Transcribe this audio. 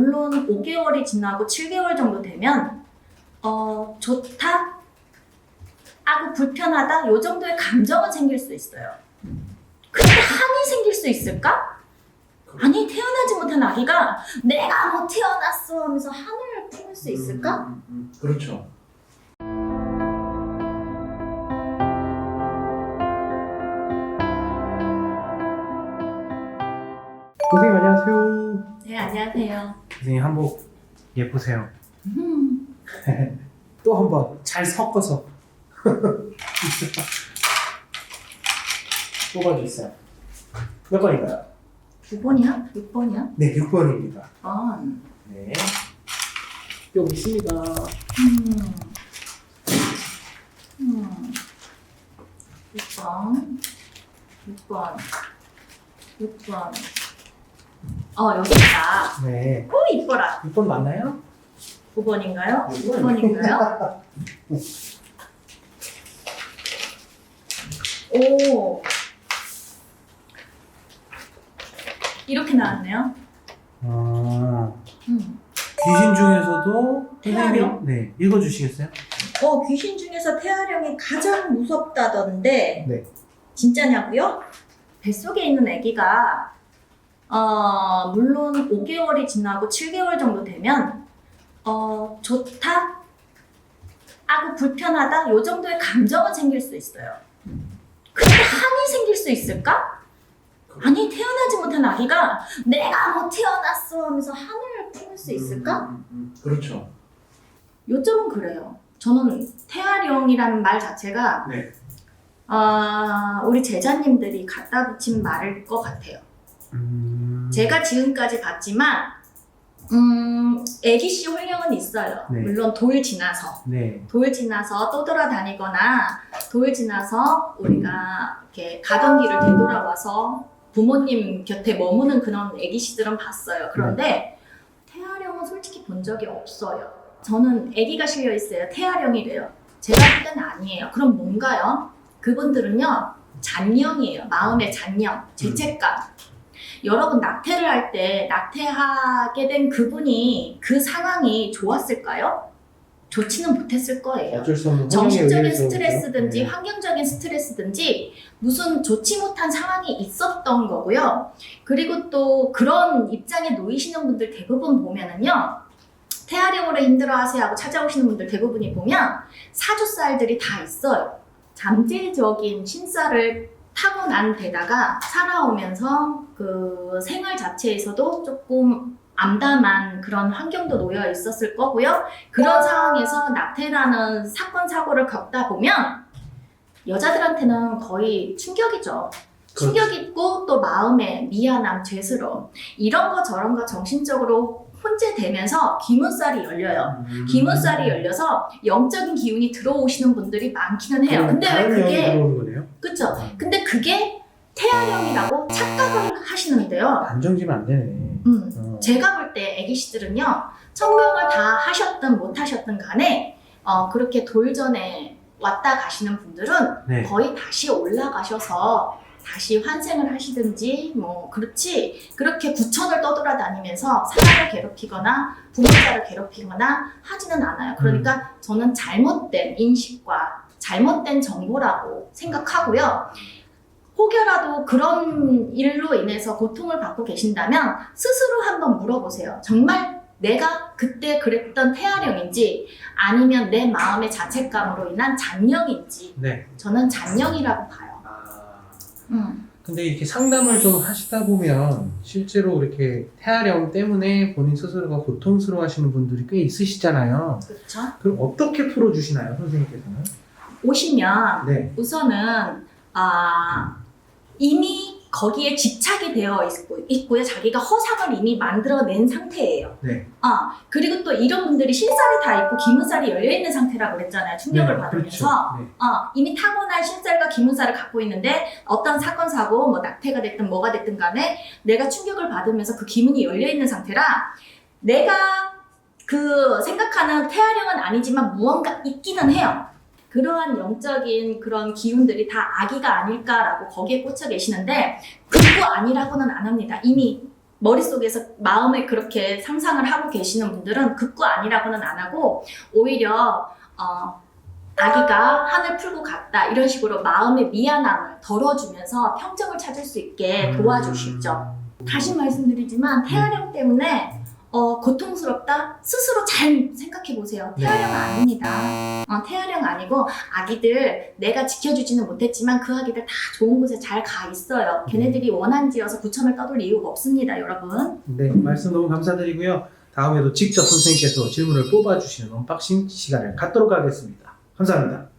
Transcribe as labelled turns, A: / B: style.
A: 물론 5개월이 지나고 7개월 정도 되면 어 좋다, 아고 불편하다 요 정도의 감정은 생길 수 있어요. 근데 한이 생길 수 있을까? 아니 태어나지 못한 아기가 내가 못 태어났어 하면서 한을 품을 수 있을까?
B: 음, 음, 그렇죠. 안녕하세요. 선생님 한복 예쁘세요.
A: 음,
B: 또 한번 잘 섞어서 뽑아주세요. 몇 번인가요?
A: 9번이야? 6번이야?
B: 네, 6번입니다.
A: 어.
B: 네. 여기 있습니다.
A: 음. 음. 6번. 6번. 6번. 어, 여기 있다.
B: 네.
A: 오, 이뻐라.
B: 6번 맞나요?
A: 5번인가요?
B: 6번.
A: 6번인가요? 오. 이렇게 나왔네요.
B: 아,
A: 음.
B: 귀신 중에서도
A: 태아령?
B: 네, 읽어주시겠어요?
A: 어, 귀신 중에서 태아령이 가장 무섭다던데
B: 네.
A: 진짜냐고요? 뱃속에 있는 아기가 어, 물론 5개월이 지나고 7개월 정도 되면 어, 좋다, 아고 불편하다 요 정도의 감정은 생길 수 있어요. 근데 한이 생길 수 있을까? 아니 태어나지 못한 아기가 내가 못 태어났어 하면서 한을 품을 수 있을까?
B: 음, 음, 음. 그렇죠.
A: 요점은 그래요. 저는 태아령이라는 말 자체가
B: 네.
A: 아, 우리 제자님들이 갖다 붙인 말일 것 같아요.
B: 음,
A: 제가 지금까지 봤지만 음, 애기씨 홀령은 있어요.
B: 네.
A: 물론 돌 지나서
B: 네.
A: 돌 지나서 떠돌아다니거나 돌 지나서 우리가 이렇게 가던 길을 되돌아와서 부모님 곁에 머무는 그런 애기씨들은 봤어요. 그런데 태아령은 솔직히 본 적이 없어요. 저는 애기가 실려 있어요. 태아령이래요. 제가 볼 때는 아니에요. 그럼 뭔가요? 그분들은요 잔령이에요. 마음의 잔령, 죄책감. 여러분 낙태를 할 때 낙태하게 된 그분이 그 상황이 좋았을까요? 좋지는 못했을 거예요.
B: 어쩔 수 없는
A: 정신적인 스트레스든지
B: 그렇죠?
A: 환경적인 스트레스든지 무슨 좋지 못한 상황이 있었던 거고요. 그리고 또 그런 입장에 놓이시는 분들 대부분 보면은요. 태아령으로 힘들어하세요 하고 찾아오시는 분들 대부분이 보면 사주살들이 다 있어요. 잠재적인 신살을 타고 난 데다가 살아오면서 그 생활 자체에서도 조금 암담한 그런 환경도 놓여 있었을 거고요. 그런 상황에서 낙태라는 사건 사고를 겪다 보면 여자들한테는 거의 충격이죠. 충격 있고 또 마음에 미안함, 죄스러움 이런 거 저런 거 정신적으로 혼재되면서 기문살이 열려요.
B: 음.
A: 기문살이 열려서 영적인 기운이 들어오시는 분들이 많기는 해요. 근데 왜 그게
B: 들어오는 거네요?
A: 그쵸? 근데 그게 태아령이라고 착각을 하시는데요.
B: 안정지면 안 되네.
A: 음,
B: 어.
A: 제가 볼 때 애기씨들은요 청명을 다 하셨든 못 하셨든 간에 어, 그렇게 돌전에 왔다 가시는 분들은
B: 네.
A: 거의 다시 올라가셔서 다시 환생을 하시든지 뭐 그렇지 그렇게 구천을 떠돌아다니면서 사람을 괴롭히거나 부모자를 괴롭히거나 하지는 않아요. 그러니까 저는 잘못된 인식과 잘못된 정보라고 생각하고요. 혹여라도 그런 일로 인해서 고통을 받고 계신다면 스스로 한번 물어보세요. 정말 내가 그때 그랬던 태아령인지 아니면 내 마음의 자책감으로 인한 잔령인지
B: 네.
A: 저는 잔령이라고 봐요. 음.
B: 근데 이렇게 상담을 좀 하시다 보면 실제로 이렇게 태아령 때문에 본인 스스로가 고통스러워 하시는 분들이 꽤 있으시잖아요.
A: 그렇죠.
B: 그럼 어떻게 풀어주시나요, 선생님께서는?
A: 오시면
B: 네.
A: 우선은 아 이미 거기에 집착이 되어 있고, 있고요. 자기가 허상을 이미 만들어낸 상태예요.
B: 네.
A: 아 그리고 또 이런 분들이 신살이 다 있고 기문살이 열려 있는 상태라고 그랬잖아요. 충격을
B: 네,
A: 받으면서
B: 그렇죠. 네.
A: 어, 이미 타고난 신살과 기문살을 갖고 있는데 어떤 사건 사고 뭐 낙태가 됐든 뭐가 됐든 간에 내가 충격을 받으면서 그 기문이 열려 있는 상태라 내가 그 생각하는 태아령은 아니지만 무언가 있기는 해요. 그러한 영적인 그런 기운들이 다 아기가 아닐까라고 거기에 꽂혀 계시는데 그거 아니라고는 안 합니다. 이미 머릿속에서 마음에 그렇게 상상을 하고 계시는 분들은 극구 아니라고는 안 하고 오히려 어, 아기가 한을 풀고 갔다 이런 식으로 마음의 미안함을 덜어주면서 평정을 찾을 수 있게 도와주시죠. 다시 말씀드리지만 태아령 때문에 어, 고통스럽다? 스스로 잘 생각해 보세요. 태아령 아닙니다. 어, 태아령 아니고 아기들 내가 지켜주지는 못했지만 그 아기들 다 좋은 곳에 잘 가 있어요. 걔네들이 원한지어서 구천을 떠돌 이유가 없습니다, 여러분.
B: 네, 말씀 너무 감사드리고요. 다음에도 직접 선생님께서 질문을 뽑아주시는 언박싱 시간을 갖도록 하겠습니다. 감사합니다.